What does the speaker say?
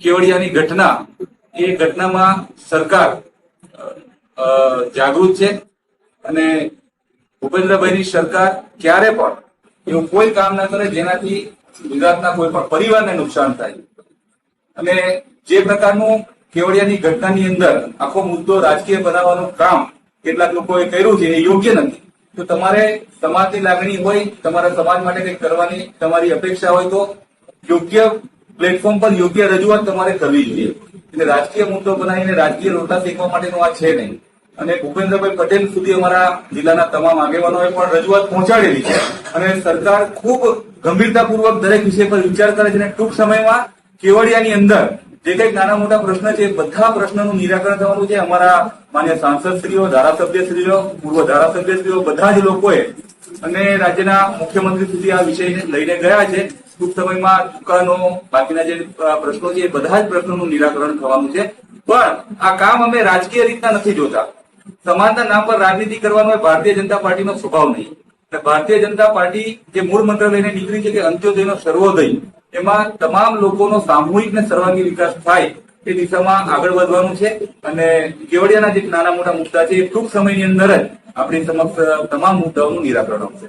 કેવડિયાની ઘટના, એ ઘટનામાં સરકાર જાગૃત છે અને ભૂપેન્દ્રભાઈની સરકાર ક્યારે પણ એવું કોઈ કામ ના કરે જેનાથી ગુજરાતના કોઈ પણ પરિવારને નુકસાન થાય. અને જે પ્રકારનું કેવડિયાની ઘટનાની અંદર આખો મુદ્દો રાજકીય બનાવવાનું કામ કેટલાક લોકોએ કર્યું છે એ યોગ્ય નથી. તો તમારે સમાજની લાગણી હોય, તમારા સમાજ માટે કંઈક કરવાની તમારી અપેક્ષા હોય તો યોગ્ય પ્લેટફોર્મ પર યોગ્ય રજૂઆત તમારે કરવી જોઈએ. એટલે રાજકીય મુદ્દો બનાવીને રાજકીય રોટા શેકવા માટેનો આ છે નહીં. અને ભૂપેન્દ્રભાઈ પટેલ સુધી અમારા જિલ્લાના તમામ આગેવાનોએ પણ રજૂઆત પહોંચાડેલી છે. અને સરકાર ખૂબ ગંભીરતાપૂર્વક દરેક વિષય પર વિચાર કરે છે અને ટૂંક સમયમાં કેવડિયાની અંદર જે કંઈક નાના મોટા પ્રશ્ન છે એ બધા પ્રશ્નનું નિરાકરણ થવાનું છે. અમારા માન્ય સાંસદશ્રીઓ, ધારાસભ્યશ્રીઓ, પૂર્વ ધારાસભ્યશ્રીઓ, બધા જ લોકોએ અને રાજ્યના મુખ્યમંત્રી સુધી આ વિષયને લઈને ગયા છે. ટૂંક સમયમાં દુકાનો બાકીના જે પ્રશ્નો છે એ બધા જ પ્રશ્નોનું નિરાકરણ થવાનું છે. પણ આ કામ અમે રાજકીય રીતના નથી જોતા. સમાજના નામ પર રાજનીતિ કરવાનો ભારતીય જનતા પાર્ટીનો સ્વભાવ નહીં. ભારતીય જનતા પાર્ટી જે મૂળ મંત્ર લઈને નીકળી છે કે અંત્યોદયનો સર્વોદય, એમાં તમામ લોકોનો સામૂહિક ને સર્વાંગી વિકાસ થાય એ દિશામાં આગળ વધવાનું છે. અને કેવડિયાના જે નાના મોટા મુદ્દા છે એ ટૂંક સમયની અંદર જ આપણી સમક્ષ તમામ મુદ્દાઓનું નિરાકરણ આવશે